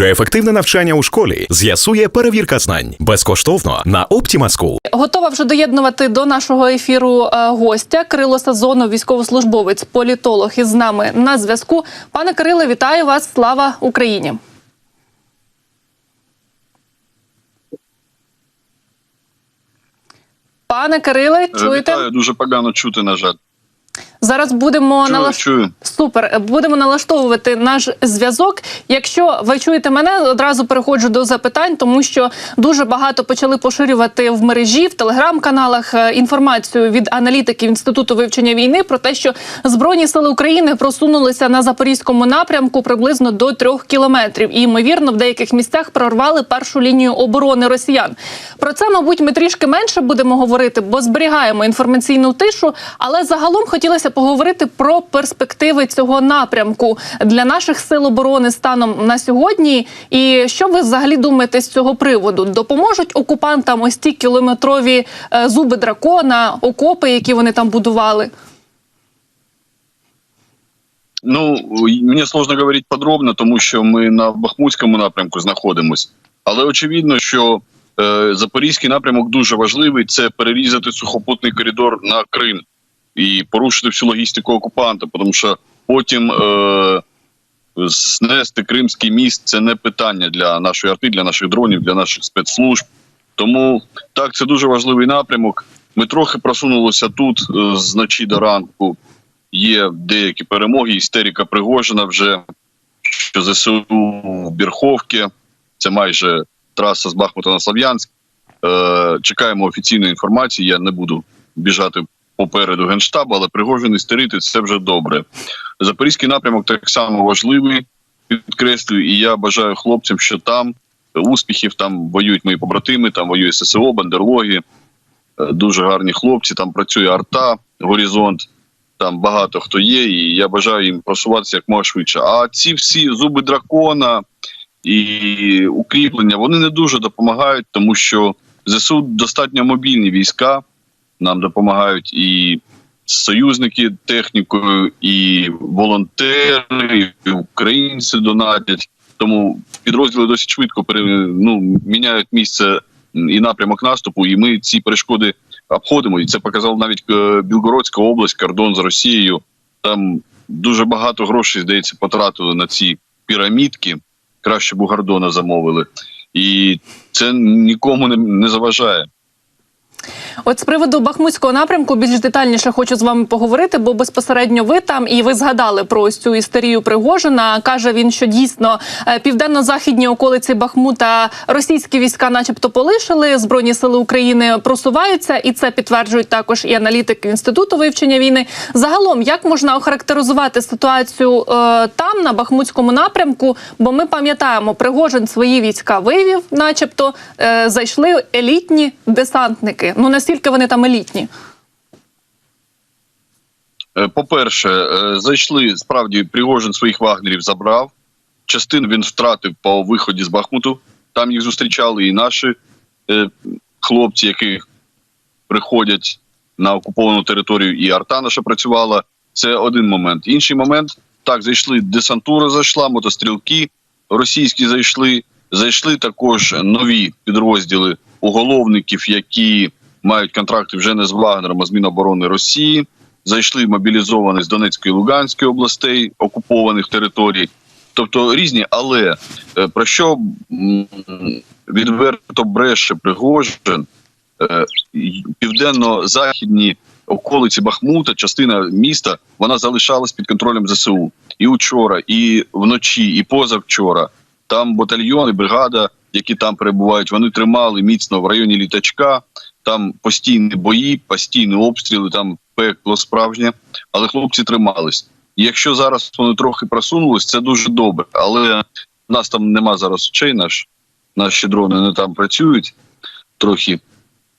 Чи ефективне навчання у школі з'ясує перевірка знань безкоштовно на Optima School. Готова вже доєднувати до нашого ефіру е, гостя Кирило Сазонов, військовослужбовець, політолог із нами на зв'язку. Пане Кириле, вітаю вас! Слава Україні! Пане Кириле, чуєте? Е, Вітаю, дуже погано чути, на жаль. Зараз будемо Чую, налаш... чую. Супер. Будемо налаштовувати наш зв'язок. Якщо ви чуєте мене, одразу переходжу до запитань, тому що дуже багато почали поширювати в мережі в телеграм-каналах е, інформацію від аналітиків інституту вивчення війни про те, що збройні сили України просунулися на запорізькому напрямку приблизно до трьох кілометрів, і ймовірно в деяких місцях прорвали першу лінію оборони росіян. Про це, мабуть, ми трішки менше будемо говорити, бо зберігаємо інформаційну тишу. Але загалом хотілося поговорити про перспективи цього напрямку для наших сил оборони станом на сьогодні. І що ви взагалі думаєте з цього приводу? Допоможуть окупантам ось ті кілометрові е, зуби дракона, окопи, які вони там будували? Ну мені сложно говорити подробно, тому що ми на Бахмутському напрямку знаходимося. Але очевидно, що е, запорізький напрямок дуже важливий. Це перерізати сухопутний коридор на Крим і порушити всю логістику окупанта, тому що потім е, знести Кримський міст це не питання для нашої арти, для наших дронів, для наших спецслужб. Тому так, це дуже важливий напрямок. Ми трохи просунулися тут е, з ночі до ранку. Є деякі перемоги. Істерика Пригожина вже що ЗСУ в Бірховці. Це майже траса з Бахмута на Слов'янськ. Е, чекаємо офіційної інформації. Я не буду біжати попереду генштабу, але Пригожин істерити це вже добре. Запорізький напрямок так само важливий. Підкреслюю, і я бажаю хлопцям, що там успіхів, там воюють мої побратими, там воює ССО, бандерлоги. Е, Дуже гарні хлопці. Там працює арта, горизонт. Там багато хто є, і я бажаю їм просуватися як можна швидше. А ці всі зуби дракона і укріплення вони не дуже допомагають, тому що ЗСУ достатньо мобільні війська. Нам допомагають і союзники технікою, і волонтери, і українці донатять. Тому підрозділи досить швидко ну, міняють місце і напрямок наступу, і ми ці перешкоди обходимо. І це показала навіть е, Білгородська область, кордон з Росією. Там дуже багато грошей, здається, потратили на ці пірамідки. Краще б у Гордона замовили. І це нікому не, не заважає. От з приводу Бахмутського напрямку більш детальніше хочу з вами поговорити, бо безпосередньо ви там і ви згадали про ось цю істерію Пригожина. Каже він, що дійсно е, південно-західні околиці Бахмута російські війська, начебто, полишили. Збройні сили України просуваються, і це підтверджують також і аналітики інституту вивчення війни. Загалом, як можна охарактеризувати ситуацію е, там на Бахмутському напрямку? Бо ми пам'ятаємо, Пригожин свої війська вивів, начебто е, зайшли елітні десантники. Ну наскільки вони там елітні? Е, По-перше, е, зайшли справді Пригожин своїх вагнерів забрав. Частину він втратив по виході з Бахмуту. Там їх зустрічали і наші е, хлопці, які приходять на окуповану територію, і арта наша працювала. Це один момент. Інший момент так зайшли десантура, зайшла, мотострілки російські зайшли. Зайшли також нові підрозділи уголовників, які мають контракти вже не з Вагнером, а з Міноборони Росії. Зайшли мобілізовані з Донецької і Луганської областей, окупованих територій. Тобто різні, але е, про що відверто бреше Пригожин, е, південно-західні околиці Бахмута, частина міста, вона залишалась під контролем ЗСУ. І учора, і вночі, і позавчора. Там батальйони, бригада, які там перебувають, вони тримали міцно в районі літачка. Там постійні бої, постійні обстріли, там пекло справжнє, але хлопці тримались. І якщо зараз вони трохи просунулись, це дуже добре. Але в нас там нема зараз очей, наш наші дрони не там працюють трохи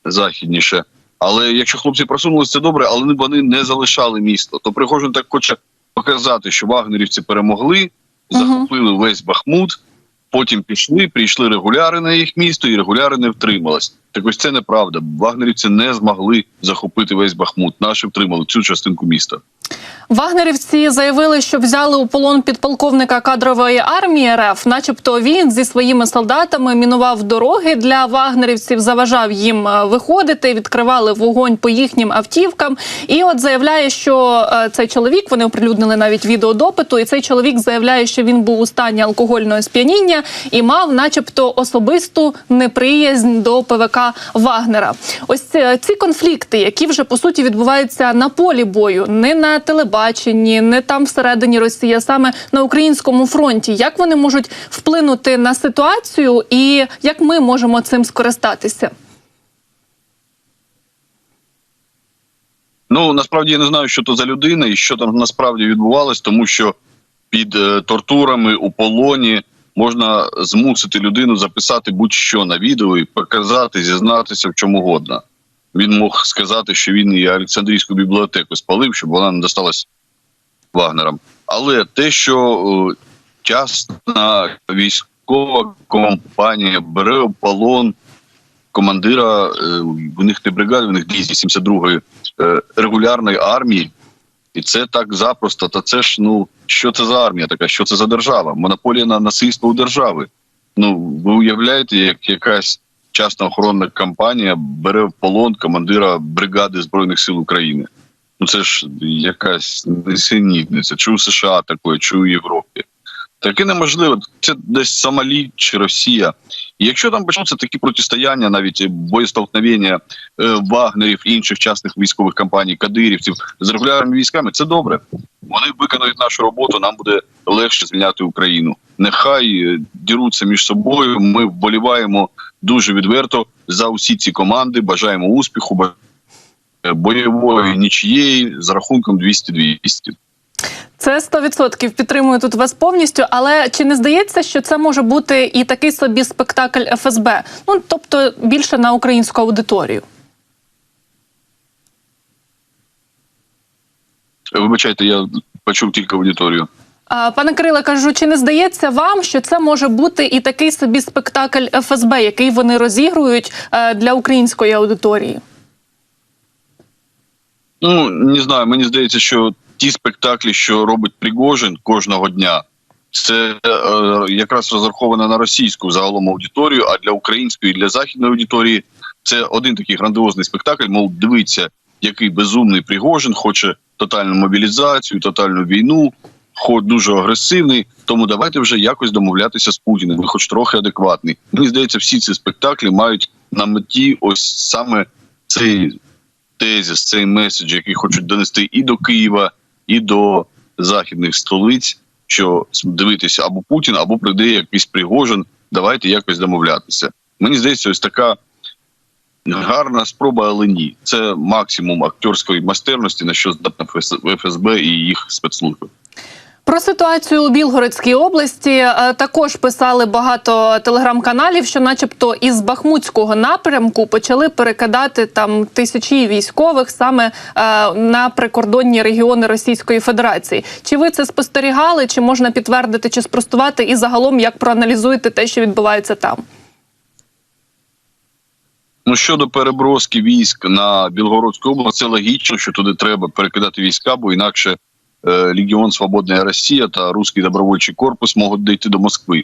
західніше. Але якщо хлопці просунулися, це добре, але вони не залишали місто. То Пригожин так хоче показати, що вагнерівці перемогли, захопили весь Бахмут. Потім пішли, прийшли регуляри на їх місто, і регуляри не втримались. Так ось це неправда. Вагнерівці не змогли захопити весь Бахмут. Наші втримали цю частинку міста. Вагнерівці заявили, що взяли у полон підполковника кадрової армії РФ, начебто він зі своїми солдатами мінував дороги для вагнерівців, заважав їм е, виходити, відкривали вогонь по їхнім автівкам. І от заявляє, що е, цей чоловік вони оприлюднили навіть відеодопиту, і цей чоловік заявляє, що він був у стані алкогольного сп'яніння і мав, начебто, особисту неприязнь до ПВК Вагнера. Ось ці, ці конфлікти, які вже по суті відбуваються на полі бою, не на телебаченні, не там всередині Росії, а саме на українському фронті. Як вони можуть вплинути на ситуацію, і як ми можемо цим скористатися? Ну насправді я не знаю, що то за людина і що там насправді відбувалось, тому що під е, тортурами у полоні можна змусити людину записати будь-що на відео і показати, зізнатися в чому угодно. Він мог сказати, що він і Олександрійську бібліотеку спалив, щоб вона не досталась Вагнерам. Але те, що е, частна військова компанія бере в полон командира, е, в них не бригади, в них дивізії 72-ї е, регулярної армії, і це так запросто. Та це ж ну що це за армія така? Що це за держава? Монополія на насильство у держави. Ну ви уявляєте, як якась частна охоронна компанія бере в полон командира бригади збройних сил України. Ну це ж якась несенітниця. Чи у США такої, чи у Європі. Таке неможливо. Це десь Сомалі чи Росія. І якщо там почнуться такі протистояння, навіть боєстолкновення е, вагнерів інших частних військових компаній, кадирівців з регулярними військами, це добре. Вони виконують нашу роботу. Нам буде легше звільняти Україну. Нехай е, діруться між собою. Ми вболіваємо дуже відверто за усі ці команди. Бажаємо успіху, е, бойової нічієї з рахунком 200-200. Це 100% підтримую тут вас повністю. Але чи не здається, що це може бути і такий собі спектакль ФСБ? Ну тобто більше на українську аудиторію? Вибачайте, я почув тільки аудиторію. Пане Кириле, кажу, чи не здається вам, що це може бути і такий собі спектакль ФСБ, який вони розігрують е, для української аудиторії? Ну не знаю. Мені здається, що ті спектаклі, що робить Пригожин кожного дня, це е, якраз розраховано на російську загалом аудиторію, а для української і для західної аудиторії це один такий грандіозний спектакль. Мов дивиться, який безумний Пригожин хоче тотальну мобілізацію, тотальну війну, ход дуже агресивний. Тому давайте вже якось домовлятися з Путіним. Ви хоч трохи адекватний. Мені здається, всі ці спектаклі мають на меті ось саме цей тезис, цей меседж, який хочуть донести і до Києва, і до західних столиць, що дивитися або Путін, або прийде якийсь Пригожин. Давайте якось домовлятися. Мені здається, ось така гарна спроба, але ні. Це максимум акторської майстерності, на що здатна ФСБ і їх спецслужби. Про ситуацію у Білгородській області е, також писали багато телеграм-каналів, що, начебто, із Бахмутського напрямку почали перекидати там тисячі військових саме е, на прикордонні регіони Російської Федерації. Чи ви це спостерігали? Чи можна підтвердити чи спростувати? І загалом як проаналізуєте те, що відбувається там? Ну щодо переброски військ на Білгородську область, це логічно, що туди треба перекидати війська, бо інакше Легіон Свободна Росія та Руський добровольчий корпус можуть дійти до Москви.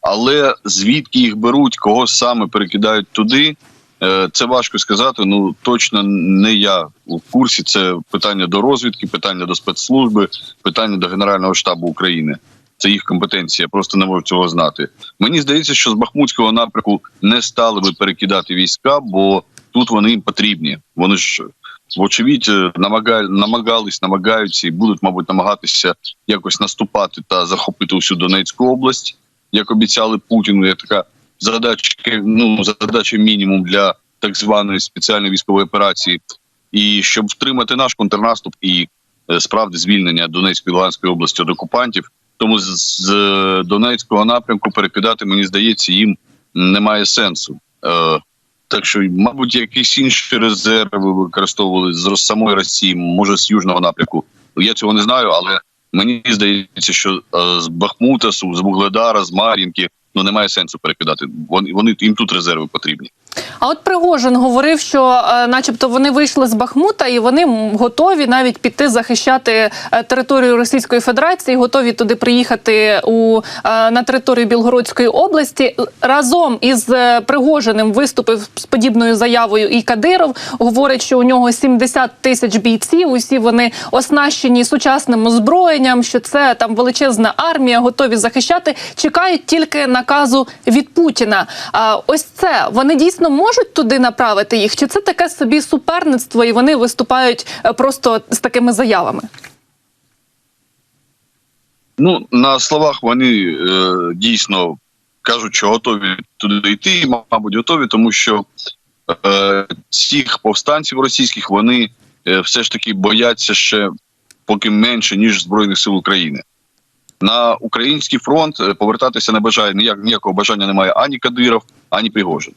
Але звідки їх беруть, кого саме перекидають туди, е, це важко сказати. Ну точно не я в курсі. Це питання до розвідки, питання до спецслужби, питання до Генерального штабу України. Це їх компетенція, просто не можу цього знати. Мені здається, що з Бахмутського напрямку не стали би перекидати війська, бо тут вони їм потрібні. Вони ж вочевидь намагали, намагались, намагаються і будуть, мабуть, намагатися якось наступати та захопити усю Донецьку область, як обіцяли Путіну. Є така задача, ну задача мінімум для так званої спеціальної військової операції, і щоб втримати наш контрнаступ і е, справді звільнення Донецької і Луганської області від окупантів. Тому з, з Донецького напрямку перекидати, мені здається, їм немає сенсу. Так що, мабуть, якісь інші резерви використовували з самої Росії, може з южного напрямку. Я цього не знаю, але мені здається, що е, з Бахмута, з Вугледара, з Мар'їнки ну немає сенсу перекидати. Вони вони їм тут резерви потрібні. А от Пригожин говорив, що, е, начебто, вони вийшли з Бахмута і вони готові навіть піти захищати е, територію Російської Федерації, готові туди приїхати у е, на територію Білгородської області. Разом із Пригожиним виступив з подібною заявою і Кадиров. Говорить, що у нього 70 тисяч бійців. Усі вони оснащені сучасним озброєнням. Що це там величезна армія, готові захищати. Чекають тільки наказу від Путіна. А ось це вони дійсно можуть туди направити їх? Чи це таке собі суперництво, і вони виступають е, просто з такими заявами? Ну на словах вони е, дійсно кажуть, що готові туди йти, і, мабуть, готові, тому що е, цих повстанців російських вони е, все ж таки бояться ще поки менше ніж збройних сил України. На український фронт е, повертатися не бажає ніяк ніякого бажання немає ані Кадиров, ані Пригожин.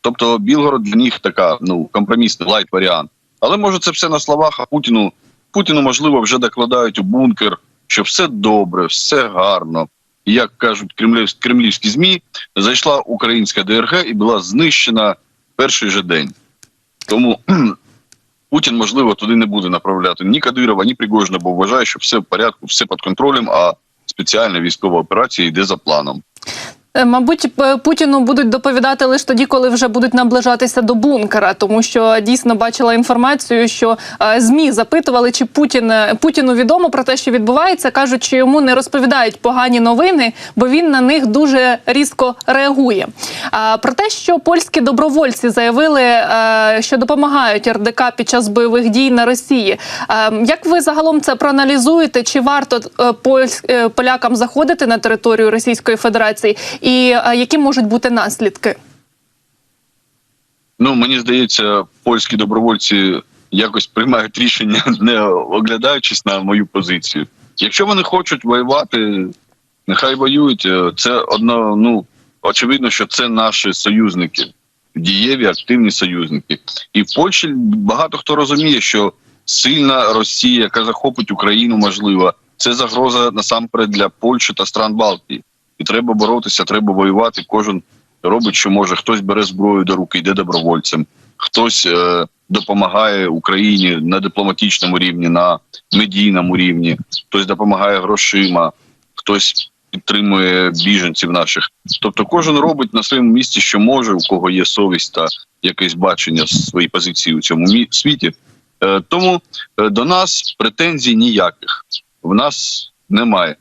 Тобто Білгород для них така ну компромісний лайт варіант. Але може це все на словах, а Путіну Путіну можливо вже докладають у бункер, що все добре, все гарно. І, Як кажуть кремлівські, кремлівські змі, зайшла українська ДРГ і була знищена перший же день. Тому Путін, можливо, туди не буде направляти ні Кадирова, ні Пригожина, бо вважає, що все в порядку, все під контролем, а спеціальна військова операція йде за планом. Е, Мабуть, Путіну будуть доповідати лише тоді, коли вже будуть наближатися до бункера, тому що дійсно бачила інформацію, що е, змі запитували, чи Путін е, Путіну відомо про те, що відбувається. кажуть, що йому не розповідають погані новини, бо він на них дуже різко реагує. А про те, що польські добровольці заявили, що допомагають РДК під час бойових дій на Росії. Як ви загалом це проаналізуєте? Чи варто полякам заходити на територію Російської Федерації? І е, які можуть бути наслідки? Ну мені здається, польські добровольці якось приймають рішення, не оглядаючись на мою позицію. Якщо вони хочуть воювати, нехай воюють. Е, Це одно, ну очевидно, що це наші союзники, дієві, активні союзники. І в Польщі багато хто розуміє, що сильна Росія, яка захопить Україну, можливо, це загроза насамперед для Польщі та стран Балтії. І треба боротися, треба воювати. Кожен робить, що може. Хтось бере зброю до руки, йде добровольцем, хтось е, допомагає Україні на дипломатичному рівні, на медійному рівні, хтось допомагає грошима, хтось підтримує біженців наших. Тобто, кожен робить на своєму місці, що може, у кого є совість та якесь бачення своєї позиції у цьому світі. Е, тому е, до нас претензій ніяких в нас немає.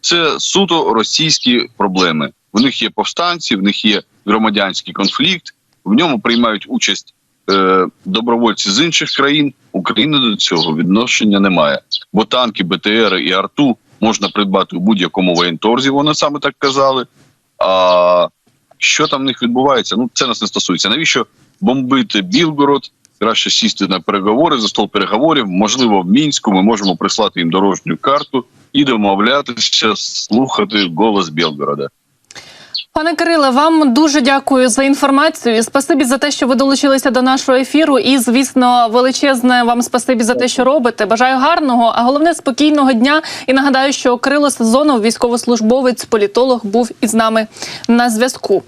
Це суто російські проблеми. В них є повстанці, в них є громадянський конфлікт. В ньому приймають участь е, добровольці з інших країн. Україна до цього відношення не має. Бо танки, БТР і арту можна придбати у будь-якому воєнторзі. Вони саме так казали. А що там в них відбувається? Ну це нас не стосується. Навіщо бомбити Білгород? Краще сісти на переговори за стол переговорів. Можливо, в мінську ми можемо прислати їм дорожню карту і домовлятися, слухати голос Білгорода. Пане Кириле, вам дуже дякую за інформацію. Спасибі за те, що ви долучилися до нашого ефіру. І, звісно, величезне вам спасибі за те, що робите. Бажаю гарного, а головне спокійного дня. І нагадаю, що Кирило Сезонов, військовослужбовець, політолог, був із нами на зв'язку.